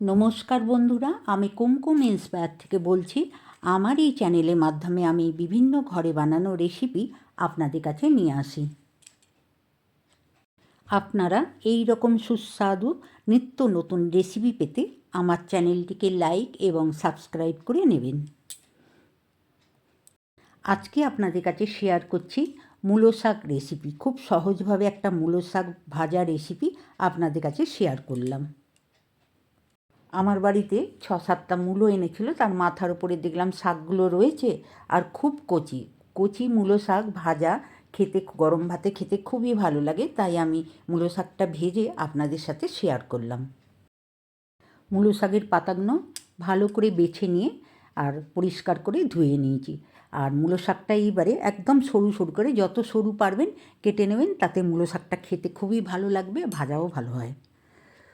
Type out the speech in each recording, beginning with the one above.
নমস্কার বন্ধুরা, আমি কুমকুম ইন্সপায়ার থেকে বলছি, আমার এই চ্যানেলের মাধ্যমে আমি বিভিন্ন ঘরে বানানো রেসিপি আপনাদের কাছে নিয়ে আসি। আপনারা এই রকম সুস্বাদু নিত্য নতুন রেসিপি পেতে আমার চ্যানেলটিকে লাইক এবং সাবস্ক্রাইব করে নেবেন। আজকে আপনাদের কাছে শেয়ার করছি মূলো শাক রেসিপি খুব সহজভাবে একটা মূলো শাক ভাজা রেসিপি আপনাদের কাছে শেয়ার করলাম। আমার বাড়িতে ছ সাতটা মূলো এনেছিল, তার মাথার উপরে দেখলাম শাকগুলো রয়েছে আর খুব কচি। কচি মূলো শাক ভাজা, খেতে গরম ভাতে খেতে খুবই ভালো লাগে, তাই আমি মূলো শাকটা ভেজে আপনাদের সাথে শেয়ার করলাম। মূলো শাকের পাতাগুলো ভালো করে বেছে নিয়ে আর পরিষ্কার করে ধুয়ে নিয়েছি। আর মূলো শাকটা এইবারে একদম সরু সরু করে যত সরু পারবেন, কেটে নেবেন, তাতে মূলো শাকটা খেতে খুবই ভালো লাগবে, ভাজাও ভালো হয়।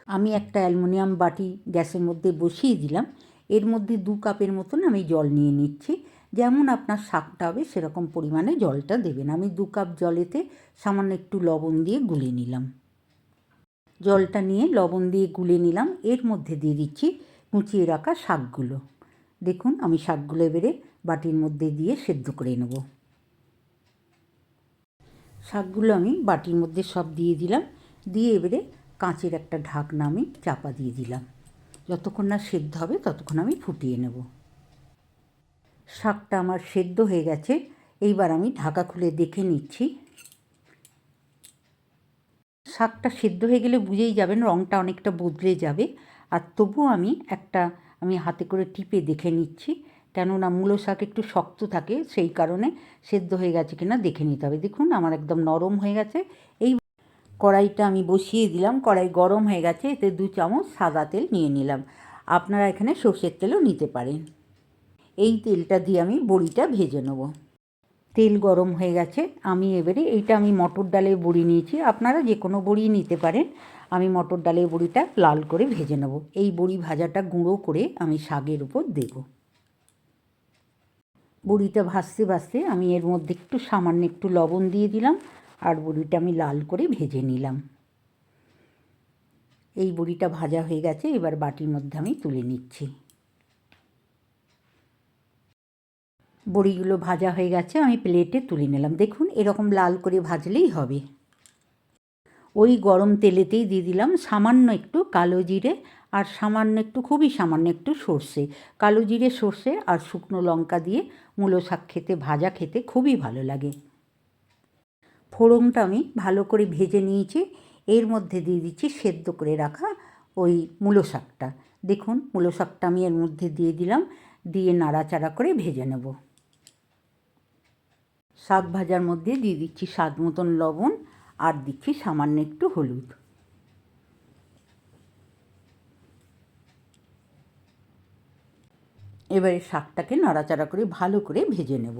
আমি একটা অ্যালুমিনিয়াম বাটি গ্যাসের মধ্যে বসিয়ে দিলাম। এর মধ্যে দু কাপের মতন আমি জল নিয়ে নিচ্ছি। যেমন আপনার শাকটা হবে সেরকম পরিমাণে জলটা দেবেন। আমি দু কাপ জলেতে সামান্য একটু লবণ দিয়ে গুলে নিলাম। জলটা নিয়ে লবণ দিয়ে গুলে নিলাম। এর মধ্যে দিয়ে দিচ্ছি কুচিয়ে রাখা শাকগুলো। দেখুন, আমি শাকগুলো এবারে বাটির মধ্যে দিয়ে সেদ্ধ করে নেব। শাকগুলো আমি বাটির মধ্যে সব দিয়ে দিলাম। দিয়ে এবারে কাঁচের একটা ঢাকনা আমি চাপা দিয়ে দিলাম। যতক্ষণ না সেদ্ধ হবে, ততক্ষণ আমি ফুটিয়ে নেব। শাকটা আমার সেদ্ধ হয়ে গেছে। এইবার আমি ঢাকা খুলে দেখে নিচ্ছি। শাকটা সেদ্ধ হয়ে গেলে বুঝেই যাবেন রঙটা অনেকটা বদলে যাবে। আর তবুও আমি একটা, আমি হাতে করে টিপে দেখে নিচ্ছি। কেননা মূলো শাক একটু শক্ত থাকে, সেই কারণে সেদ্ধ হয়ে গেছে কিনা দেখে নিতে হবে। দেখুন, আমার একদম নরম হয়ে গেছে। এই কড়াইটা আমি বসিয়ে দিলাম, কড়াই গরম হয়ে গেছে, এতে দু চামচ সাদা তেল নিয়ে নিলাম। আপনারা এখানে সর্ষের তেলও নিতে পারেন। এই তেলটা দিয়ে আমি বড়িটা ভেজে নেব। তেল গরম হয়ে গেছে, আমি এবারে এইটা আমি মটর ডালের বড়ি নিয়েছি, আপনারা যে কোনো বড়ি নিতে পারেন। আমি মটর ডালের বড়িটা লাল করে ভেজে নেব। এই বড়ি ভাজাটা গুঁড়ো করে আমি শাকের উপর দেব। বড়িটা ভাজতে ভাজতে আমি এর মধ্যে একটু সামান্য একটু লবণ দিয়ে দিলাম। আর বড়িটা আমি লাল করে ভেজে নিলাম। এই বড়িটা ভাজা হয়ে গেছে, এবার বাটির মধ্যে আমি তুলে নিচ্ছি। বড়িগুলো ভাজা হয়ে গেছে, আমি প্লেটে তুলে নিলাম। দেখুন, এরকম লাল করে ভাজলেই হবে। ওই গরম তেলেতেই দিয়ে দিলাম সামান্য একটু কালো জিরে আর সামান্য একটু, খুবই সামান্য একটু সর্ষে। কালো জিরে সর্ষে আর শুকনো লঙ্কা দিয়ে মূলো শাক খেতে, ভাজা খেতে খুবই ভালো লাগে। ফোড়নটা আমি ভালো করে ভেজে নিয়েছি। এর মধ্যে দিয়ে দিচ্ছি সেদ্ধ করে রাখা ওই মূলো শাকটা। দেখুন, মূলো শাকটা আমি এর মধ্যে দিয়ে দিলাম, দিয়ে নাড়াচাড়া করে ভেজে নেব। শাক ভাজার মধ্যে দিয়ে দিচ্ছি স্বাদ মতন লবণ আর দিচ্ছি সামান্য একটু হলুদ। এবারে শাকটাকে নাড়াচাড়া করে ভালো করে ভেজে নেব।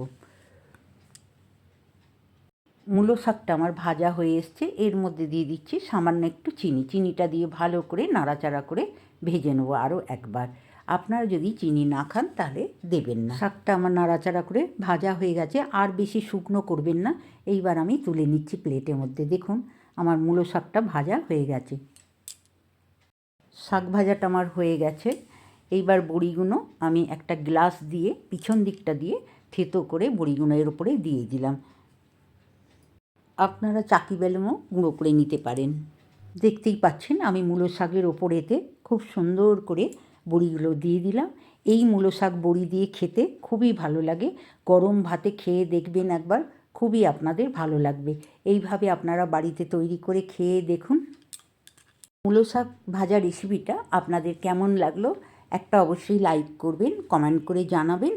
মূলো শাকটা আমার ভাজা হয়ে এসছে। এর মধ্যে দিয়ে দিচ্ছি সামান্য একটু চিনি। চিনিটা দিয়ে ভালো করে নাড়াচাড়া করে ভেজে নেব আরও একবার। আপনারা যদি চিনি না খান তাহলে দেবেন না। শাকটা আমার নাড়াচাড়া করে ভাজা হয়ে গেছে। আর বেশি শুকনো করবেন না। এইবার আমি তুলে নিচ্ছি প্লেটের মধ্যে। দেখুন, আমার মূলো শাকটা ভাজা হয়ে গেছে। শাক ভাজাটা আমার হয়ে গেছে। এইবার বড়িগুলো আমি একটা গ্লাস দিয়ে, পিছন দিকটা দিয়ে থেতো করে বড়িগুলো এর উপরে দিয়ে দিলাম। আপনারা চাকি বেলমও গুঁড়ো করে নিতে পারেন। দেখতেই পাচ্ছেন, আমি মূলো শাকের ওপরেতে খুব সুন্দর করে বড়িগুলো দিয়ে দিলাম। এই মূলো শাক বড়ি দিয়ে খেতে খুবই ভালো লাগে। গরম ভাতে খেয়ে দেখবেন একবার, খুবই আপনাদের ভালো লাগবে। এইভাবে আপনারা বাড়িতে তৈরি করে খেয়ে দেখুন। মূলো শাক ভাজা রেসিপিটা আপনাদের কেমন লাগল, একটা অবশ্যই লাইক করবেন কমেন্ট করে জানাবেন,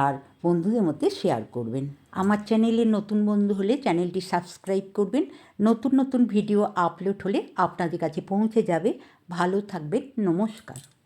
আর বন্ধুদের মধ্যে শেয়ার করবেন। আমার চ্যানেলে নতুন বন্ধু হলে চ্যানেলটি সাবস্ক্রাইব করবেন। নতুন নতুন ভিডিও আপলোড হলে আপনাদের কাছে পৌঁছে যাবে। ভালো থাকবেন। নমস্কার।